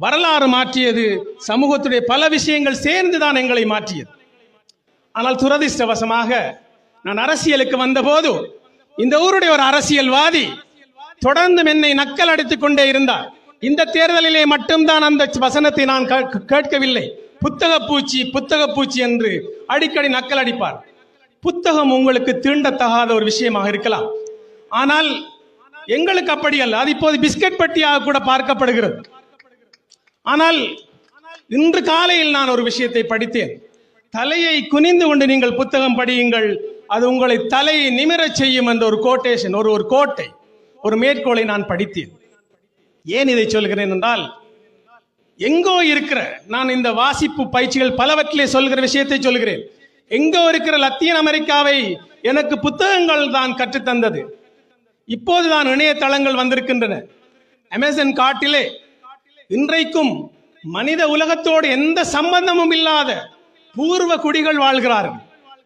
வரலாறு மாற்றியது. சமூகத்துடைய பல விஷயங்கள் சேர்ந்துதான் எங்களை மாற்றியது. ஆனால் துரதிர்ஷ்டவசமாக நான் அரசியலுக்கு வந்தபோது இந்த ஊருடைய ஒரு அரசியல்வாதி தொடர்ந்து என்னை நக்கல் அடித்துக் கொண்டே இருந்தார். இந்த தேர்தலிலே மட்டும்தான் அந்த வசனத்தை நான் கே- கேட்கவில்லை. புத்தக பூச்சி புத்தக பூச்சி என்று அடிக்கடி நக்கல் அடிப்பார். புத்தகம் உங்களுக்கு தீண்டத்தகாத ஒரு விஷயமாக இருக்கலாம். ஆனால் எங்களுக்கு அப்படி அல்ல. அது இப்போது பிஸ்கட் பட்டியாக கூட பார்க்கப்படுகிறது. ஆனால் இன்று காலையில் நான் ஒரு விஷயத்தை படித்தேன். தலையை குனிந்து கொண்டு நீங்கள் புத்தகம் படியுங்கள். அது உங்களை தலையை நிமிரச் செய்யும் என்ற ஒரு கோட்டேஷன் ஒரு ஒரு கோட்டை ஒரு மேற்கோளை நான் படித்தேன். ஏன் இதை சொல்கிறேன் என்றால் எங்கோ இருக்கிற நான் இந்த வாசிப்பு பயிற்சிகள் பலவற்றிலே சொல்கிற விஷயத்தை சொல்கிறேன். எங்கோ இருக்கிற லத்தீன் அமெரிக்காவை எனக்கு புத்தகங்கள் தான் கற்றுத்தந்தது. இப்போதுதான் இணையதளங்கள் வந்திருக்கின்றன. அமேசான் காட்டிலே இன்றைக்கும் மனித உலகத்தோடு எந்த சம்பந்தமும் இல்லாத பூர்வ குடிகள் வாழ்கிறார்கள்.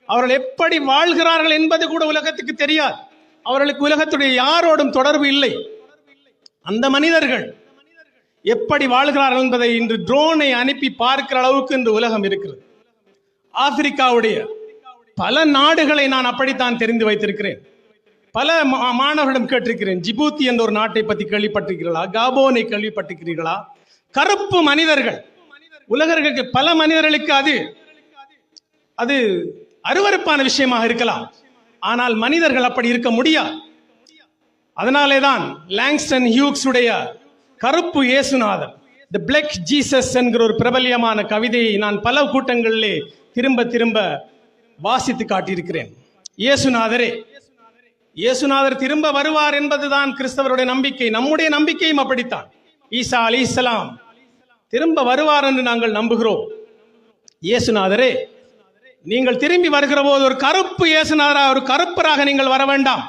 அவர்கள் எப்படி வாழ்கிறார்கள் என்பது கூட உலகத்துக்கு தெரியாது. அவர்களுக்கு உலகத்துடைய யாரோடும் தொடர்பு இல்லை. அந்த மனிதர்கள் எப்படி வாழ்கிறார்கள் என்பதை இன்று ட்ரோனை அனுப்பி பார்க்கிற அளவுக்கு இன்று உலகம் இருக்கிறது. ஆப்பிரிக்காவுடைய பல நாடுகளை நான் அப்படித்தான் தெரிந்து வைத்திருக்கிறேன். பல மா- மாணவர்களிடம் கேட்டிருக்கிறேன். ஜிபூத்தி என்ற ஒரு நாட்டை பற்றி கேள்விப்பட்டிருக்கிறீர்களா? காபோனை கேள்விப்பட்டிருக்கிறீர்களா? கருப்பு மனிதர்கள். உலகர்களுக்கு பல மனிதர்களுக்கு அது அது அருவருப்பான விஷயமாக இருக்கலாம். ஆனால் மனிதர்கள் அப்படி இருக்க முடியாது. அதனாலே தான் லாங்ஸ்டன் ஹியூக்ஸ் உடைய கருப்பு இயேசுநாதர் தி பிளக் ஜீசஸ் என்கிற ஒரு பிரபல்யமான கவிதையை நான் பல கூட்டங்களிலே திரும்ப திரும்ப வாசித்து காட்டியிருக்கிறேன். இயேசுநாதரே இயேசுநாதர் திரும்ப வருவார் என்பதுதான் கிறிஸ்தவருடைய நம்பிக்கை. நம்முடைய நம்பிக்கையும் அப்படித்தான். ஈசா அலி இஸ்லாம் திரும்ப வருவார் என்று நாங்கள் நம்புகிறோம். இயேசுநாதரே நீங்கள் திரும்பி வருகிற போது ஒரு கருப்பு இயேசுநாதராக ஒரு கருப்பராக நீங்கள் வர வேண்டாம்.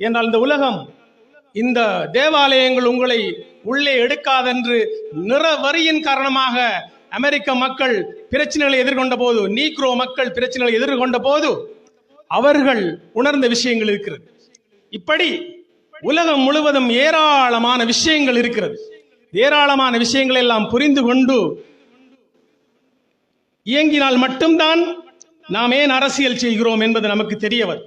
என்றால் இந்த உலகம் இந்த தேவாலயங்கள் உங்களை உள்ளே எடுக்காதென்று நிற வரியின் காரணமாக அமெரிக்க மக்கள் பிரச்சனைகளை எதிர்கொண்ட போது நீக்ரோ மக்கள் பிரச்சனைகளை எதிர்கொண்ட போது அவர்கள் உணர்ந்த விஷயங்கள் இருக்கிறது. இப்படி உலகம் முழுவதும் ஏராளமான விஷயங்கள் இருக்கிறது. ஏராளமான விஷயங்களை எல்லாம் புரிந்து கொண்டு இயங்கினால் மட்டும்தான் நாம் ஏன் அரசியல் செய்கிறோம் என்பது நமக்கு தெரியவர்